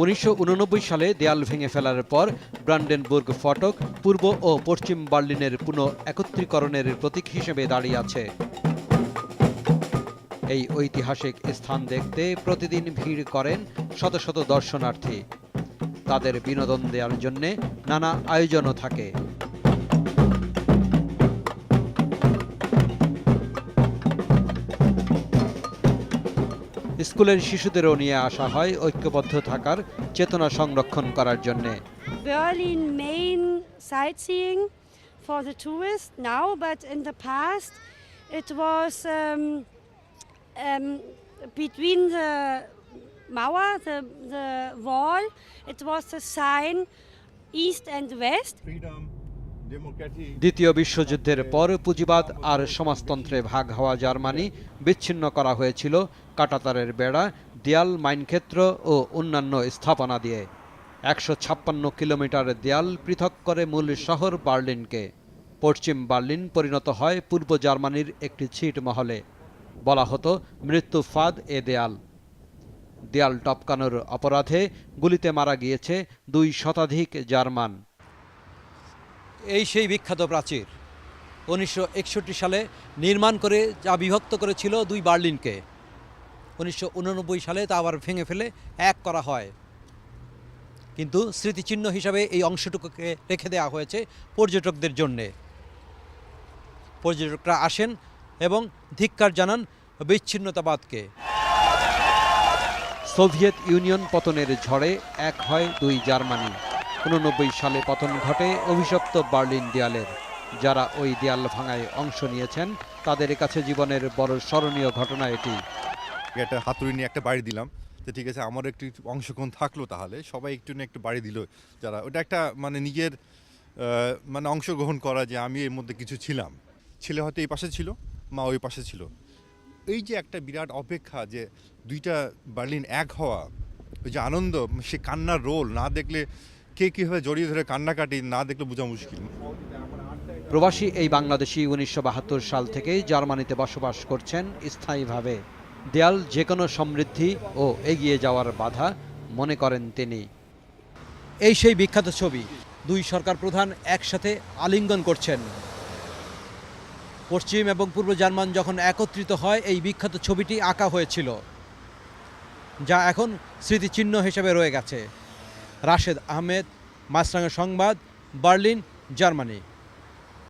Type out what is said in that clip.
উনিশশো উননব্বই সালে দেয়াল ভেঙে ফেলার পর ব্রান্ডেনবুর্গ ফটক পূর্ব ও পশ্চিম বার্লিনের পুনঃ একত্রীকরণের প্রতীক হিসেবে দাঁড়িয়ে আছে। এই ঐতিহাসিক স্থান দেখতে প্রতিদিন ভিড় করেন শত শত দর্শনার্থী। তাদের বিনোদন দেওয়ার জন্যে নানা আয়োজনও থাকে। স্কুলের শিশুদেরও নিয়ে আসা হয় ঐক্যবদ্ধ থাকার চেতনা সংরক্ষণ করার জন্য। Berlin main sightseeing for the tourist now but in the past it was between the Mawa the it was the sign east and west দ্বিতীয় বিশ্বযুদ্ধের পর পুঁজিবাদ আর সমাজতন্ত্রে ভাগ হওয়া জার্মানি বিচ্ছিন্ন করা হয়েছিল কাটাতারের বেড়া দেয়াল মাইনক্ষেত্র ও অন্যান্য স্থাপনা দিয়ে। একশো ছাপ্পান্ন কিলোমিটার দেয়াল পৃথক করে মূল শহর বার্লিনকে। পশ্চিম বার্লিন পরিণত হয় পূর্ব জার্মানির একটি ছিট মহলে। বলা হতো মৃত্যু ফাঁদ এ দেয়াল। দেয়াল টপকানোর অপরাধে গুলিতে মারা গিয়েছে দুই শতাধিক জার্মান। এই সেই বিখ্যাত প্রাচীর। উনিশশো একষট্টি সালে নির্মাণ করে, যা বিভক্ত করেছিল দুই বার্লিনকে। উনিশশো সালে তা আবার ভেঙে ফেলে এক করা হয়। কিন্তু স্মৃতিচিহ্ন হিসাবে এই অংশটুকুকে রেখে দেওয়া হয়েছে পর্যটকদের জন্যে। পর্যটকরা আসেন এবং ধিক্কার জানান বিচ্ছিন্নতাবাদকে। সোভিয়েত ইউনিয়ন পতনের ঝড়ে এক হয় দুই জার্মানি। উননব্বই সালে পতন ঘটে অভিশপ্ত বার্লিন দেয়ালের। যারা ওই দেয়াল ভাঙায় অংশ নিয়েছেন, তাদের কাছে জীবনের বড় স্মরণীয় ঘটনা এটি। একটা হাতুড়ি নিয়ে একটা বাড়ি দিলাম তো ঠিক আছে, আমার একটু অংশগ্রহণ থাকল তাহলে, সবাই একটু না একটু বাড়ি দিল যারা। ওটা একটা মানে নিজের মানে অংশগ্রহণ করা যে আমি এর মধ্যে কিছু ছিলাম। ছেলে হয়তো এই পাশে ছিল, মা ওই পাশে ছিল। এই যে একটা বিরাট অপেক্ষা যে দুইটা বার্লিন এক হওয়া, ওই যে আনন্দ, সে কান্নার রোল, না দেখলে কে কীভাবে জড়িয়ে ধরে কান্নাকাটি না দেখলে বোঝা মুশকিল। প্রবাসী এই বাংলাদেশি উনিশশো বাহাত্তর সাল থেকেই জার্মানিতে বসবাস করছেন স্থায়ীভাবে। দেয়াল যে কোনো সমৃদ্ধি ও এগিয়ে যাওয়ার বাধা মনে করেন তিনি। এই সেই বিখ্যাত ছবি, দুই সরকার প্রধান একসাথে আলিঙ্গন করছেন। পশ্চিম এবং পূর্ব জার্মান যখন একত্রিত হয়, এই বিখ্যাত ছবিটি আঁকা হয়েছিল, যা এখন স্মৃতিচিহ্ন হিসেবে রয়ে গেছে। রাশেদ আহমেদ মাছরাঙা সংবাদ বার্লিন জার্মানি।